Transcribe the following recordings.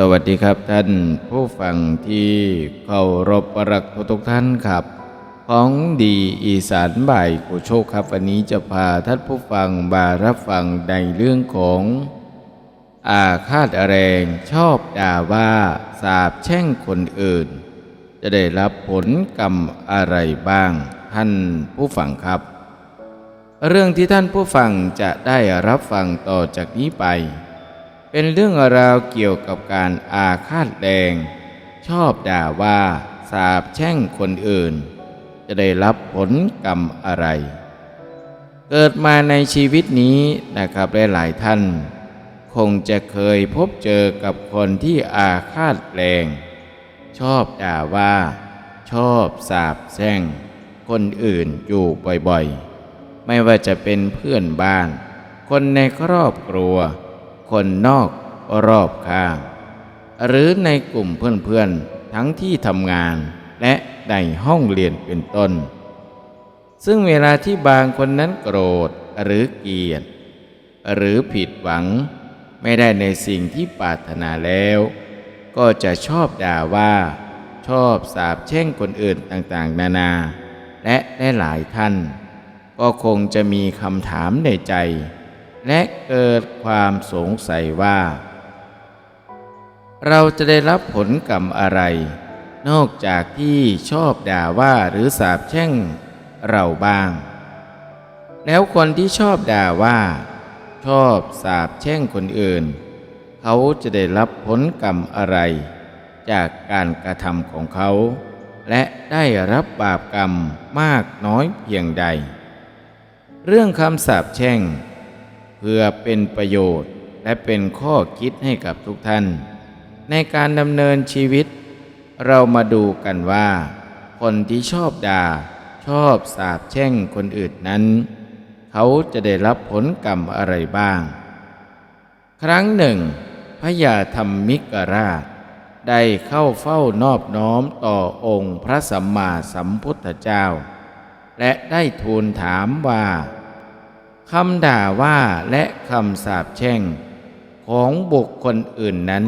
สวัสดีครับท่านผู้ฟังที่เคารพรักทุกท่านครับ ของดีอีสานบ่ายกูโชคครับ วันนี้จะพาท่านผู้ฟังมารับฟังในเรื่องของ อาฆาตแรงชอบด่าว่าสาบแช่งคนอื่น จะได้รับผลกรรมอะไรบ้าง ท่านผู้ฟังครับ เรื่องที่ท่านผู้ฟังจะได้รับฟังต่อจากนี้ไป เป็นเรื่องราวเกี่ยวกับการอาฆาตแรงชอบด่าว่าสาบแช่งคนอื่น จะได้รับผลกรรมอะไร เกิดมาในชีวิตนี้นะครับหลายๆท่าน คงจะเคยพบเจอกับคนที่อาฆาตแรง ชอบด่าว่า ชอบสาบแช่ง คนอื่นอยู่บ่อยๆ ไม่ว่าจะเป็นเพื่อนบ้าน คนในครอบครัว คนนอกรอบข้าง หรือในกลุ่มเพื่อนๆ ทั้งที่ทำงานและในห้องเรียนเป็นต้น ซึ่งเวลาที่บางคนนั้นโกรธหรือเกลียด หรือผิดหวังไม่ได้ในสิ่งที่ปรารถนาแล้ว ก็จะชอบด่าว่า ชอบสาบแช่งคนอื่นต่างๆ นานา และได้หลายท่าน ก็คงจะมีคำถามในใจ และเกิดความสงสัยว่า เราจะได้รับผลกรรมอะไร นอกจากที่ชอบด่าว่าหรือสาบแช่งเราบ้าง แล้วคนที่ชอบด่าว่า ชอบสาบแช่งคนอื่น เขาจะได้รับผลกรรมอะไร จากการกระทำของเขา และได้รับบาปกรรมมากน้อยเพียงใด เรื่องคำสาปแช่ง เพื่อเป็นประโยชน์และเป็นข้อคิดให้กับทุกท่าน ในการดำเนินชีวิต เรามาดูกันว่า คนที่ชอบด่า ชอบสาบแช่งคนอื่นนั้น เขาจะได้รับผลกรรมอะไรบ้าง ครั้งหนึ่ง พระยาธรรมมิกราช ได้เข้าเฝ้านอบน้อมต่อองค์พระสัมมาสัมพุทธเจ้า และได้ทูลถามว่า คำด่าว่าและคำสาปแช่ง ของบุคคลอื่นนั้น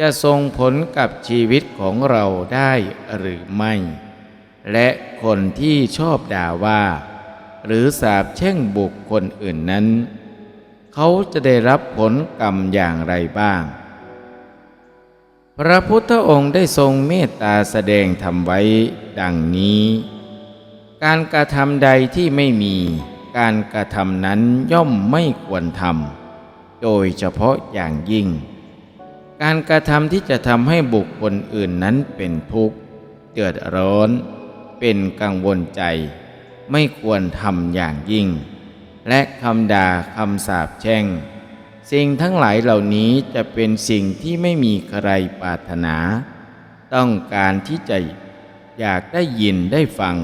จะส่งผลกับชีวิตของเราได้หรือไม่ และคนที่ชอบด่าว่า หรือสาปแช่งบุคคลอื่นนั้น เขาจะได้รับผลกรรมอย่างไรบ้าง พระพุทธองค์ได้ทรงเมตตาแสดงทำไว้ดังนี้ การกระทำใดที่ไม่มี การกระทำนั้นย่อมไม่ควรทำโดยเฉพาะอย่างยิ่ง การกระทำที่จะทำให้บุคคลอื่นนั้นเป็นทุกข์เดือดร้อน เป็นกังวลใจ ไม่ควรทำอย่างยิ่ง และคำด่าคำสาปแช่ง สิ่งทั้งหลายเหล่านี้จะเป็นสิ่งที่ไม่มีใครปรารถนา ต้องการที่จะอยากได้ยินได้ฟัง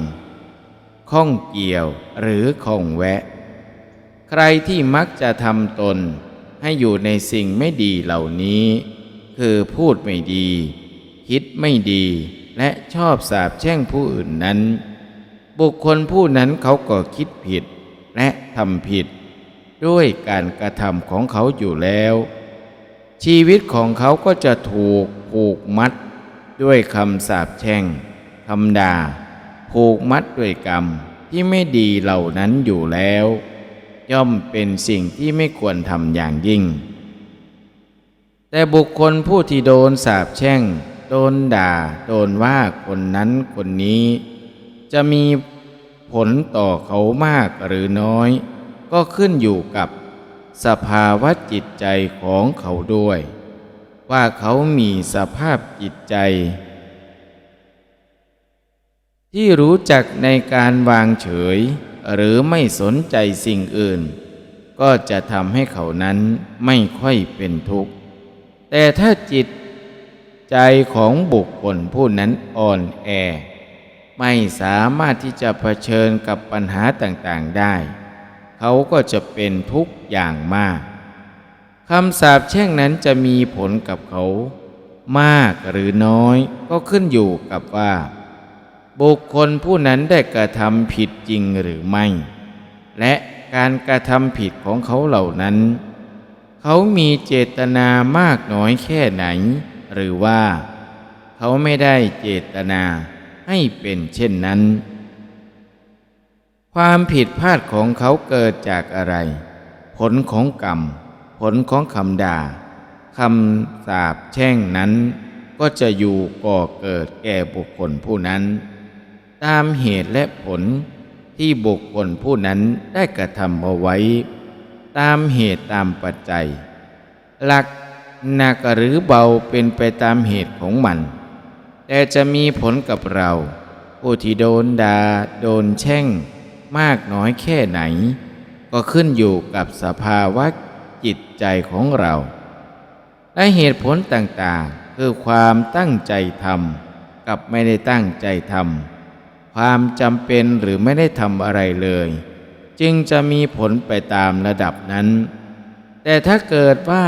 ข้องเกี่ยวหรือข้องแวะ ใครที่มักจะทำตนให้อยู่ในสิ่งไม่ดีเหล่านี้ คือพูดไม่ดี คิดไม่ดีและชอบสาบแช่งผู้อื่นนั้น บุคคลผู้นั้นเขาก็คิดผิดและทำผิด ด้วยการกระทำของเขาอยู่แล้ว ชีวิตของเขาก็จะถูกผูกมัด ด้วยคำสาปแช่งคำด่า ผูกมัดด้วยกรรมที่ไม่ดีเหล่านั้นอยู่แล้ว ย่อมเป็นสิ่งที่ไม่ควรทำอย่างยิ่ง แต่บุคคลผู้ที่โดนสาปแช่ง โดนด่า โดนว่าคนนั้นคนนี้ จะมีผลต่อเขามากหรือน้อย ก็ขึ้นอยู่กับสภาวะจิตใจของเขาด้วย ว่าเขามีสภาพจิตใจ ที่รู้จักในการวางเฉย หรือไม่สนใจสิ่งอื่น ก็จะทำให้เขานั้นไม่ค่อยเป็นทุกข์ แต่ถ้าจิตใจของบุคคลผู้นั้นอ่อนแอ ไม่สามารถที่จะเผชิญกับปัญหาต่างๆได้ เขาก็จะเป็นทุกข์อย่างมากคำสาปแช่งนั้นจะมีผลกับเขา มากหรือน้อยก็ขึ้นอยู่กับว่า บุคคลผู้นั้นได้กระทำผิดจริงหรือไม่ และการกระทำผิดของเขาเหล่านั้น เขามีเจตนามากน้อยแค่ไหน หรือว่า เขาไม่ได้เจตนาให้เป็นเช่นนั้น ความผิดพลาดของเขาเกิดจากอะไร ผลของกรรม ผลของคำด่าคำสาปแช่งนั้นก็จะอยู่ก่อเกิดแก่บุคคลผู้นั้น ตามเหตุและผลที่บุคคลผู้นั้นได้กระทำเอาไว้ ตามเหตุตามปัจจัย หลักหนักหรือเบาเป็นไปตามเหตุของมัน แต่จะมีผลกับเรา ผู้ที่โดนดา่าโดนแช่ง มากน้อยแค่ไหน ก็ขึ้นอยู่กับสภาวะจิตใจของเรา และเหตุผลต่างๆ คือความตั้งใจทำกับไม่ได้ตั้งใจทำ ความจำเป็นหรือไม่ได้ทำอะไรเลย จึงจะมีผลไปตามระดับนั้น แต่ถ้าเกิดว่า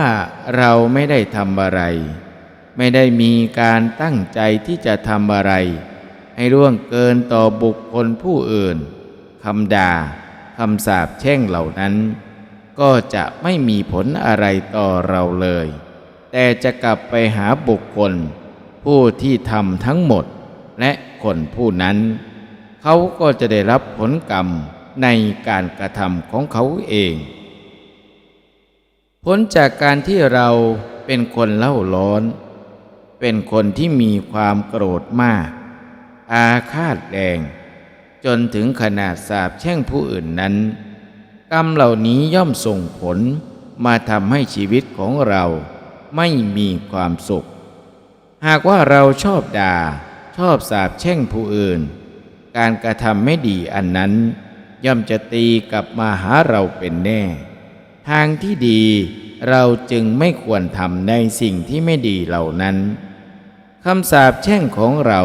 เราไม่ได้ทำอะไร ไม่ได้มีการตั้งใจที่จะทำอะไร ให้ร่วงเกินต่อบุคคลผู้อื่นคำด่าคำสาปแช่งเหล่านั้น ก็จะไม่มีผลอะไรต่อเราเลย แต่จะกลับไปหาบุคคล ผู้ที่ทำทั้งหมดและคนผู้นั้น เขาก็จะได้รับผลกรรมในการกระทำของเขาเอง ผลจากการที่เราเป็นคนเล่าร้อน เป็นคนที่มีความโกรธมาก อาฆาตแรง จนถึงขนาดสาบแช่งผู้อื่นนั้น กรรมเหล่านี้ย่อมส่งผลมาทำให้ชีวิตของเราไม่มีความสุข หากว่าเราชอบด่า ชอบสาบแช่งผู้อื่น การกระทำไม่ดีอันนั้น ย่อมจะตีกลับมาหาเราเป็นแน่ ทางที่ดีเราจึงไม่ควรทำในสิ่งที่ไม่ดีเหล่านั้นคำสาปแช่งของเรา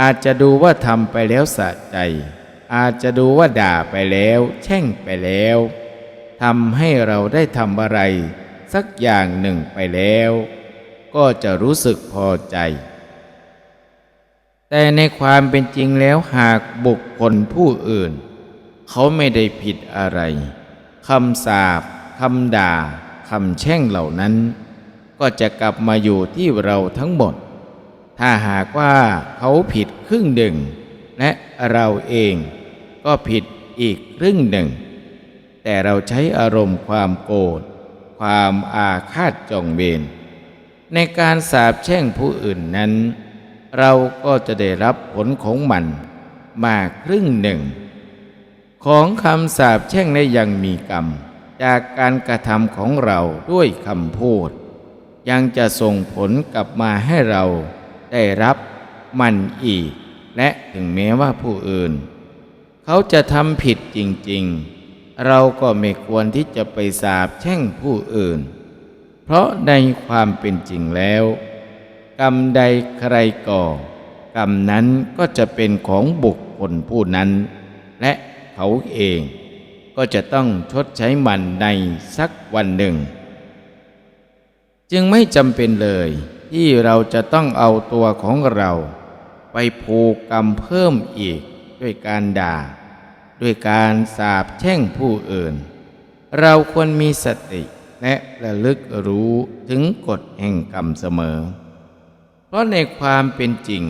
อาจจะดูว่าทำไปแล้วสะใจ อาจจะดูว่าด่าไปแล้ว แช่งไปแล้วทำให้เราได้ทำอะไร สักอย่างหนึ่งไปแล้ว ก็จะรู้สึกพอใจ แต่ในความเป็นจริงแล้วหากบุคคลผู้อื่น เขาไม่ได้ผิดอะไรคำสาปคำด่าคำแช่งเหล่านั้น ก็จะกลับมาอยู่ที่เราทั้งหมด ถ้าหากว่าเขาผิดครึ่งหนึ่ง และเราเองก็ผิดอีกครึ่งหนึ่ง แต่เราใช้อารมณ์ความโกรธความอาฆาตจองเวรในการสาบแช่งผู้อื่นนั้น เราก็จะได้รับผลของมันมาครึ่งหนึ่ง ของคำสาบแช่งในยังมีกรรม จากการกระทำของเราด้วยคำพูด ยังจะส่งผลกลับมาให้เราได้รับมันอีก และถึงแม้ว่าผู้อื่น เขาจะทำผิดจริง ๆ เราก็ไม่ควรที่จะไปสาบแช่งผู้อื่น เพราะในความเป็นจริงแล้ว กรรมใดใครก่อ กรรมนั้นก็จะเป็นของบุคคลผู้นั้น และเขาเองก็จะต้องชดใช้มันในสักวันหนึ่ง จึงไม่จำเป็นเลยที่เราจะต้องเอาตัวของเรา ไปผูกกรรมเพิ่มอีกด้วยการด่า ด้วยการสาบแช่งผู้อื่น เราควรมีสติและระลึกรู้ถึงกฎแห่งกรรมเสมอ เพราะในความเป็นจริง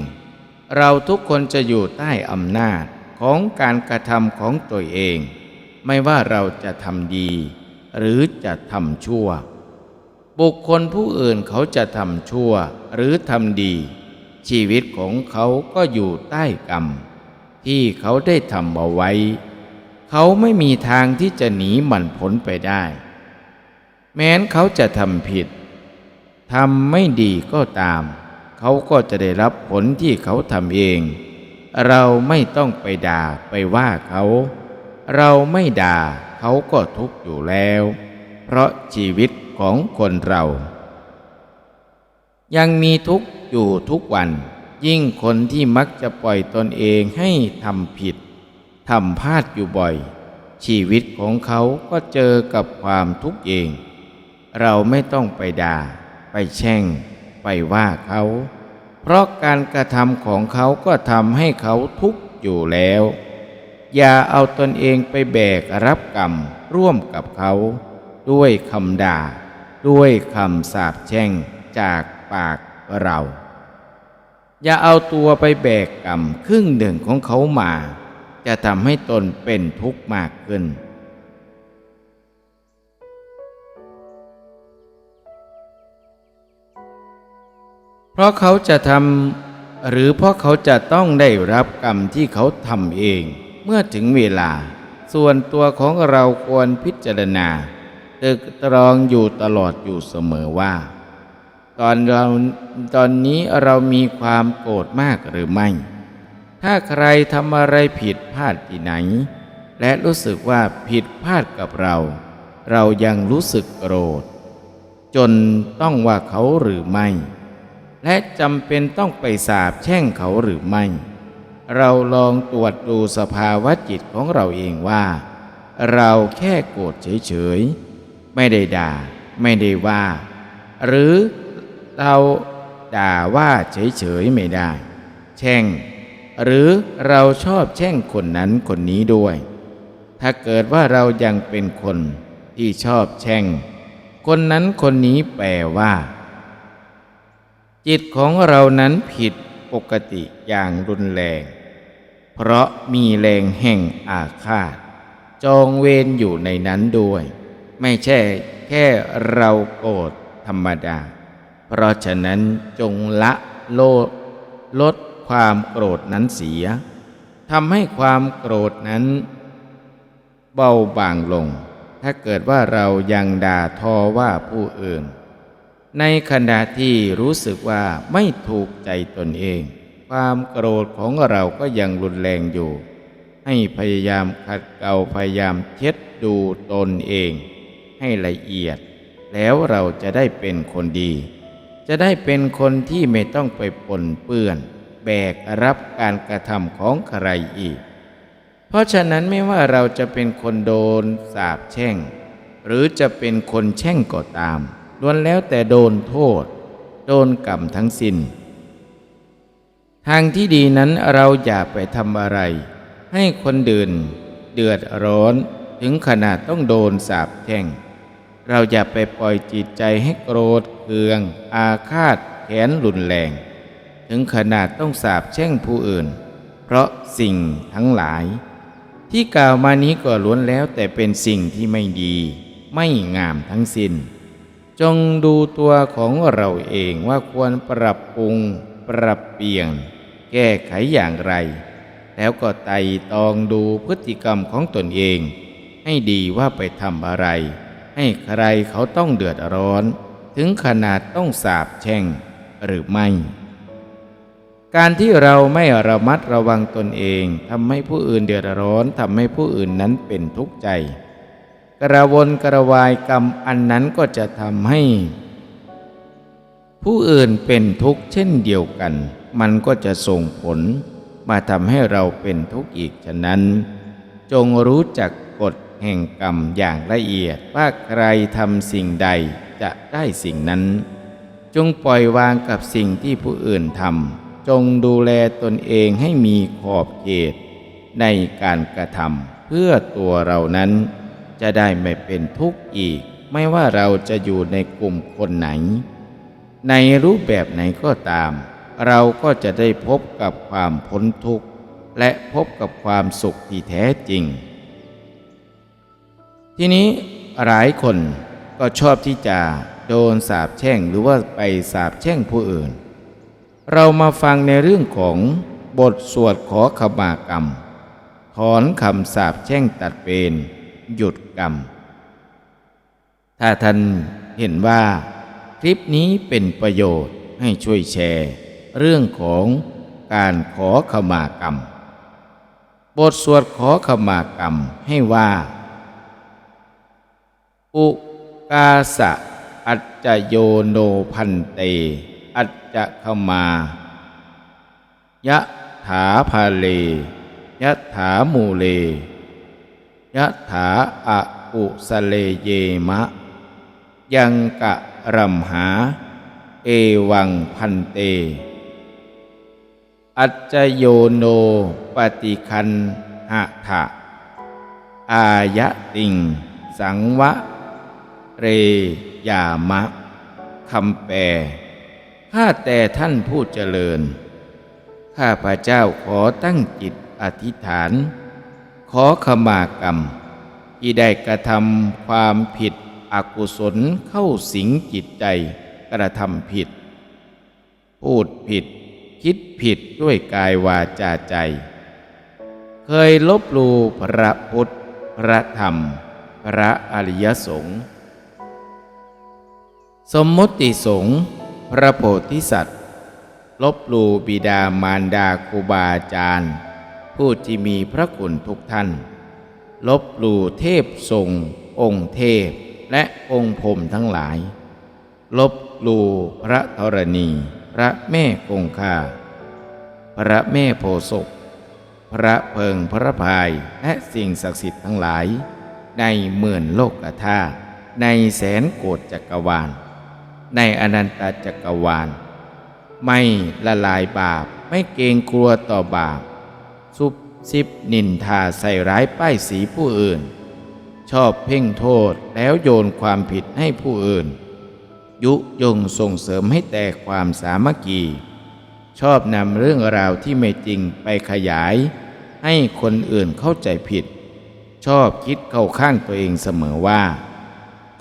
เราทุกคนจะอยู่ใต้อำนาจของการกระทำของตัวเอง ไม่ว่าเราจะทำดี หรือจะทำชั่ว บุคคลผู้อื่นเขาจะทำชั่วหรือทำดี ชีวิตของเขาก็อยู่ใต้กรรม ที่เขาได้ทำเอาไว้ เขาไม่มีทางที่จะหนีมันพ้นไปได้ แม้นเขาจะทำผิดทำไม่ดีก็ตาม เขาก็จะได้รับผลที่เขาทำเอง เราไม่ต้องไปด่าไปว่าเขา เราไม่ด่าเขาก็ทุกข์อยู่แล้ว เพราะชีวิตของคนเรา ยังมีทุกข์อยู่ทุกวัน ยิ่งคนที่มักจะปล่อยตนเองให้ทำผิดทำพลาดอยู่บ่อย ชีวิตของเขาก็เจอกับความทุกข์เอง เราไม่ต้องไปด่า ไปแช่ง ไปว่าเขา เพราะการกระทำของเขาก็ทำให้เขาทุกข์อยู่แล้ว อย่าเอาตนเองไปแบกรับกรรมร่วมกับเขา ด้วยคำด่า ด้วยคำสาปแช่งจากปากเรา อย่าเอาตัวไปแบกกรรมครึ่งหนึ่งของเขามา จะทำให้ตนเป็นทุกข์มากขึ้น ราะเขาจะทำหรือเพราะเขาจะต้องได้รับกรรมที่เขาทำเองเมื่อถึงเวลา ส่วนตัวของเราควรพิจารณาตึกตรองอยู่ตลอดอยู่เสมอว่า ตอนเราตอนนี้เรามีความโกรธมากหรือไม่ ถ้าใครทำอะไรผิดพลาดที่ไหน และรู้สึกว่าผิดพลาดกับเรา เรายังรู้สึกโกรธ จนต้องว่าเขาหรือไม่ และจำเป็นต้องไปสาบแช่งเขาหรือไม่ เราลองตรวจดูสภาวะจิตของเราเองว่า เราแค่โกรธเฉยๆ ไม่ได้ด่า ไม่ได้ว่า หรือเราด่าว่าเฉยๆไม่ได้ แช่ง หรือเราชอบแช่งคนนั้นคนนี้ด้วย ถ้าเกิดว่าเรายังเป็นคนที่ชอบแช่ง คนนั้นคนนี้แปลว่า จิตของเรานั้นผิดปกติอย่างรุนแรง เพราะมีแรงแห่งอาฆาต จองเวรอยู่ในนั้นด้วย ไม่ใช่แค่เราโกรธธรรมดา เพราะฉะนั้นจงละโลดลดความโกรธนั้นเสียทำให้ความโกรธนั้น เบาบางลง ถ้าเกิดว่าเรายังด่าทอว่าผู้อื่น ในขณะที่รู้สึกว่าไม่ถูกใจตนเอง ความโกรธของเราก็ยังรุนแรงอยู่ ให้พยายามขัดเกลาพยายามเช็ดดูตนเอง ให้ละเอียด แล้วเราจะได้เป็นคนดี จะได้เป็นคนที่ไม่ต้องไปปนเปื้อน แบกรับการกระทำของใครอีก เพราะฉะนั้นไม่ว่าเราจะเป็นคนโดนสาปแช่ง หรือจะเป็นคนแช่งก็ตาม ล้วนแล้วแต่โดนโทษ โดนกรรมทั้งสิน้น ทางที่ดีนั้นเราอย่าไปทำอะไร ให้คนดื่น เดือดร้อนถึงขนาดต้องโดนสาปแช่ง เราอย่าไปปล่อยจิตใจให้โกรธเคือง อาฆาตแค้นรุนแรง ถึงขนาดต้องสาปแช่งผู้อื่น เพราะสิ่งทั้งหลาย ที่กล่าวมานี้ก็ล้วนแล้วแต่เป็นสิ่งที่ไม่ดี ไม่งามทั้งสิน้น จงดูตัวของเราเองว่าควรปรับปรุง ปรับเปลี่ยน แก้ไขอย่างไร แล้วก็ไต่ตองดูพฤติกรรมของตนเอง ให้ดีว่าไปทำอะไร ให้ใครเขาต้องเดือดร้อน ถึงขนาดต้องสาบแช่งหรือไม่ การที่เราไม่ระมัดระวังตนเองทำให้ผู้อื่นเดือดร้อนทำให้ผู้อื่นนั้นเป็นทุกข์ใจ กระวนกระวายกรรมอันนั้นก็จะทำให้ ผู้อื่นเป็นทุกข์เช่นเดียวกัน มันก็จะส่งผล มาทำให้เราเป็นทุกข์อีกฉะนั้น จงรู้จักกฎแห่งกรรมอย่างละเอียดว่าใครทำสิ่งใดจะได้สิ่งนั้น จงปล่อยวางกับสิ่งที่ผู้อื่นทำจงดูแลตนเองให้มีขอบเขต ในการกระทำเพื่อตัวเรานั้น จะได้ไม่เป็นทุกข์อีก ไม่ว่าเราจะอยู่ในกลุ่มคนไหน ในรูปแบบไหนก็ตาม เราก็จะได้พบกับความพ้นทุกข์ และพบกับความสุขที่แท้จริง ทีนี้หลายคนก็ชอบที่จะโดนสาปแช่งหรือว่าไปสาปแช่งผู้อื่น เรามาฟังในเรื่องของบทสวดขอขมากรรม ถอนคำสาปแช่งตัดเวร หยุดกรรม ถ้าท่านเห็นว่า คลิปนี้เป็นประโยชน์ให้ช่วยแชร์ เรื่องของการขอขมากรรม บทสวดขอขมากรรมให้ว่า อุกาสะอัจจโยโนพันเต อัจจะขมายะถาภาเลยะถามูเล ยะถาอะอุสเลเยมะ ยังกะรัมหา เอวังพันเต อัจจโยโนปฏิคันหะถะอายะติง สังวะ เรยามะคำแปลข้าแต่ท่านผู้เจริญ ข้าพระเจ้าขอตั้งจิตอธิษฐาน ขอขมากรรม ที่ได้กระทำความผิดอกุศลเข้าสิงจิตใจกระทำผิด พูดผิด คิดผิดด้วยกายวาจาใจ เคยลบหลู่พระพุทธ พระธรรม พระอริยสงฆ์สมมติสงฆ์พระโพธิสัตว์ ลบหลู่บิดามารดาครูบาอาจารย์ ผู้ที่มีพระคุณทุกท่าน ลบหลู่เทพทรง องค์เทพ และองค์พรมทั้งหลาย ลบหลู่พระธรณี พระแม่คงคา พระแม่โพศพพระเพิงพระพายและสิ่งศักดิ์สิทธิ์ทั้งหลาย ในหมื่นโลกธาตุในแสนโกฏจักรวาล ในอนันตจักรวาล ไม่ละลายบาปไม่เกรงกลัวต่อบาป ซุบซิบนินทาใส่ร้ายป้ายสีผู้อื่น ชอบเพ่งโทษแล้วโยนความผิดให้ผู้อื่น ยุยงส่งเสริมให้แตกความสามัคคีชอบนำเรื่องราวที่ไม่จริงไปขยาย ให้คนอื่นเข้าใจผิด ชอบคิดเข้าข้างตัวเองเสมอว่า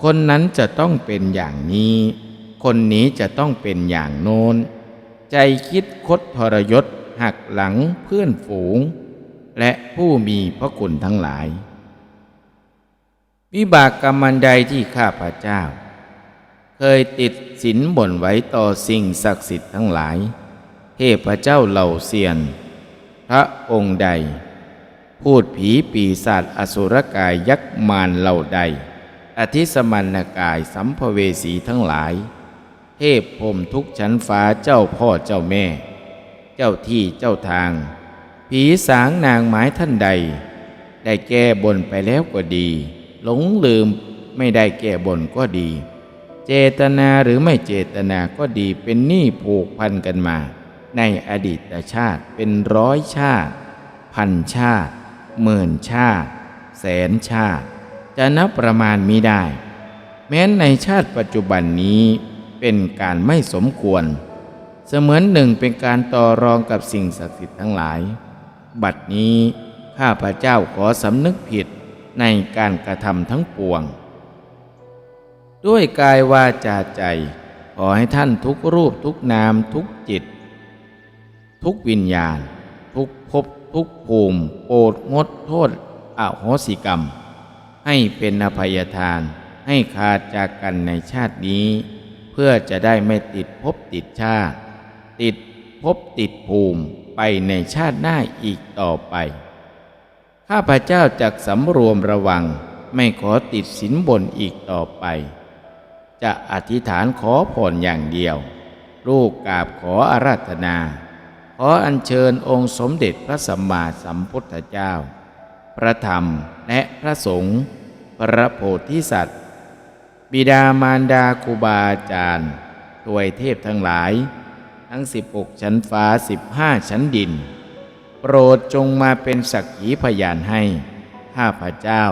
คนนั้นจะต้องเป็นอย่างนี้ คนนี้จะต้องเป็นอย่างโน้น ใจคิดคดทรยศ หักหลังเพื่อนฝูง และผู้มีพระคุณทั้งหลาย วิบากกรรมันใดที่ข้าพระเจ้า เคยติดสินบ่นไว้ต่อสิ่งศักดิ์สิทธิ์ทั้งหลาย เทพเจ้าเหล่าเซียน พระองค์ใด พูดผีปีศาจอสุรกายยักษ์มารเหล่าใด อธิสมันกายสัมภเวสีทั้งหลายเทพพรมทุกชั้นฟ้าเจ้าพ่อเจ้าแม่ เจ้าที่เจ้าทาง ผีสางนางไม้ท่านใด ได้แก้บนไปแล้วก็ดี หลงลืมไม่ได้แก้บนก็ดี เจตนาหรือไม่เจตนาก็ดีเป็นหนี้ผูกพันกันมา ในอดีตชาติเป็นร้อยชาติ พันชาติหมื่นชาติ แสนชาติ จะนับประมาณมิได้ แม้นในชาติปัจจุบันนี้เป็นการไม่สมควร เสมือนหนึ่งเป็นการต่อรองกับสิ่งศักดิ์สิทธิ์ทั้งหลาย บัดนี้ข้าพระเจ้าขอสำนึกผิดในการกระทำทั้งปวง ด้วยกายวาจาใจ ขอให้ท่านทุกรูปทุกนามทุกจิต ทุกวิญญาณ ทุกภพทุกภูมิโปรดงดโทษอโหสิกรรม ให้เป็นอภัยทานให้ขาดจากกันในชาตินี้ เพื่อจะได้ไม่ติดภพติดชาติ ติดภพติดภูมิไปในชาติหน้าอีกต่อไป ข้าพเจ้าจักสำรวมระวังไม่ขอติดสินบนอีกต่อไป จะอธิษฐานขอผ่อนอย่างเดียว ลูกกราบขออาราธนา ขออัญเชิญองค์สมเด็จพระสัมมาสัมพุทธเจ้า พระธรรมและพระสงฆ์พระโพธิสัตว์ บิดามารดาครูบาอาจารย์ทวยเทพทั้งหลาย ทั้ง16ชั้นฟ้า15ชั้นดิน โปรดจงมาเป็นสักขีพยานให้ข้าพระเจ้า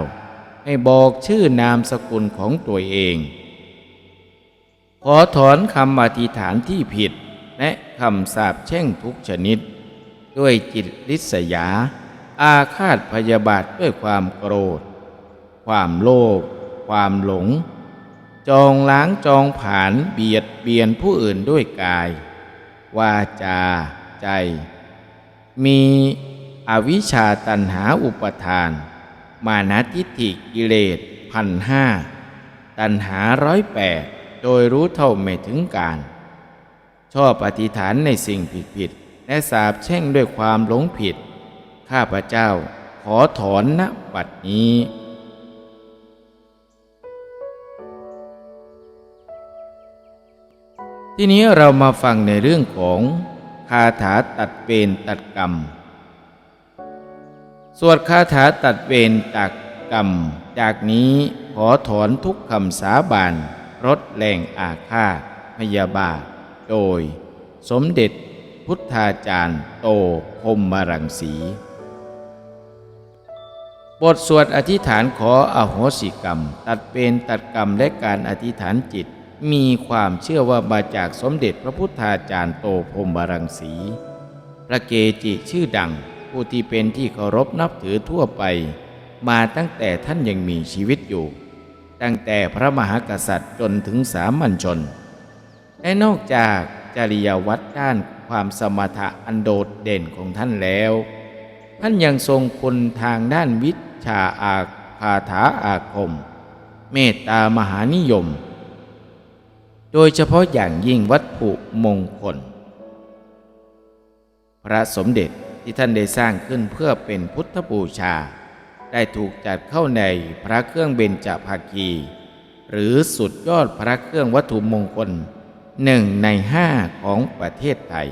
ให้บอกชื่อนามสกุลของตัวเอง ขอถอนคำอธิษฐานที่ผิด และคำสาปแช่งทุกชนิด ด้วยจิตริษยา อาฆาตพยาบาทด้วยความโกรธ ความโลภความหลงจองล้างจองผานเบียดเบียนผู้อื่นด้วยกาย วาจา ใจ มีอวิชชาตันหาอุปทาน มานะทิฏฐิกิเลสพันห้าตันหาร้อยแปดโดยรู้เท่าไม่ถึงการ ชอบอธิษฐานในสิ่งผิดผิดๆและสาบแช่งด้วยความหลงผิด ข้าพระเจ้าขอถอนณบัดนี้ ทีนี้เรามาฟังในเรื่องของคาถาตัดเวรตัดกรรม สวดคาถาตัดเวรตัดกรรม จากนี้ขอถอนทุกคำสาบานรดแรงอาฆาตพยาบาท โดย สมเด็จพุทธาจารย์โตพรมรังสี บทสวดอธิษฐานขออโหสิกรรม ตัดเป็นตัดกรรมและการอธิษฐานจิต มีความเชื่อว่ามาจากสมเด็จพระพุทธาจารย์โตพรมบารังสี พระเกจิชื่อดังผู้ที่เป็นที่เคารพนับถือทั่วไป มาตั้งแต่ท่านยังมีชีวิตอยู่ ตั้งแต่พระมหากษัตริย์จนถึงสามัญชน และนอกจากจริยวัตรด้านความสมถะอันโดดเด่นของท่านแล้ว ท่านยังทรงคุณทางด้านวิชาอาคาถาอาคม เมตตามหานิยม โดยเฉพาะอย่างยิ่งวัตถุมงคล พระสมเด็จที่ท่านได้สร้างขึ้นเพื่อเป็นพุทธบูชา ได้ถูกจัดเข้าในพระเครื่องเบญจภาคี หรือสุดยอดพระเครื่องวัตถุมงคลหนึ่งในห้าของประเทศไทย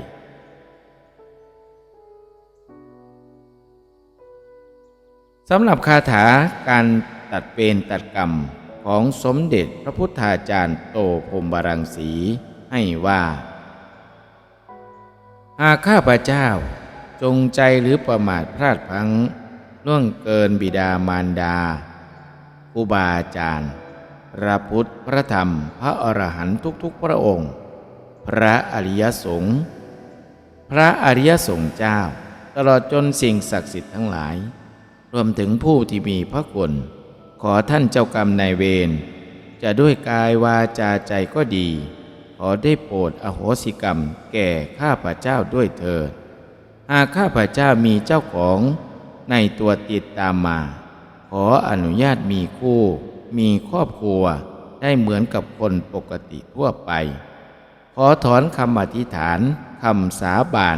สำหรับคาถาการตัดเปรตัดกรรม ของสมเด็จพระพุทธาจารย์โตพรมบารังสีให้ว่า หากข้าพเจ้าจงใจหรือประมาทพลาดพลั้งล่วงเกินบิดามารดาครูบาอาจารย์ พระพุทธพระธรรมพระอรหันต์ทุกๆพระองค์ พระอริยสงฆ์พระอริยสงฆ์เจ้า ตลอดจนสิ่งศักดิ์สิทธิ์ทั้งหลาย รวมถึงผู้ที่มีพระคุณ ขอท่านเจ้ากรรมนายเวรจะด้วยกายวาจาใจก็ดี ขอได้โปรดอโหสิกรรมแก่ข้าพเจ้าด้วยเถิดหากข้าพเจ้ามีเจ้าของในตัวติดตามมา ขออนุญาตมีคู่ มีครอบครัวได้เหมือนกับคนปกติทั่วไป ขอถอนคำอธิษฐานคำสาบาน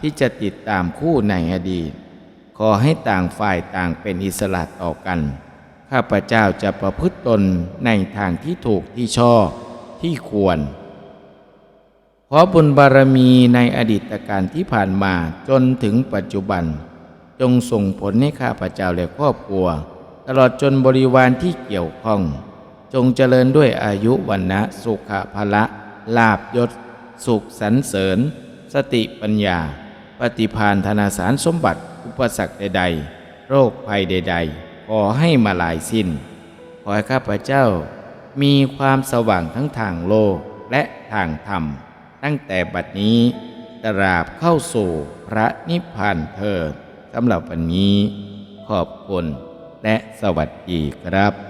ที่จะติดตามคู่ในอดีต ขอให้ต่างฝ่ายต่างเป็นอิสระต่อกัน ข้าพเจ้าจะประพฤติตนในทางที่ถูกที่ชอบที่ควร ขอบุญบารมีในอดีตการที่ผ่านมาจนถึงปัจจุบัน จงส่งผลให้ข้าพเจ้าและครอบครัว ตลอดจนบริวารที่เกี่ยวข้อง จงเจริญด้วยอายุวันนะสุขภละ ลาบยศ สุขสรรเสริญ สติปัญญา ปฏิพานธนาสารสมบัติอุปสรรคใด ๆ โรคภัยใด ๆ ขอให้มาลายสิ้น ขอให้ข้าพเจ้า มีความสว่างทั้งทางโลกและทางธรรม ตั้งแต่บัดนี้ตราบเข้าสู่พระนิพพานเถิดสำหรับวันนี้ ขอบคุณและสวัสดีครับ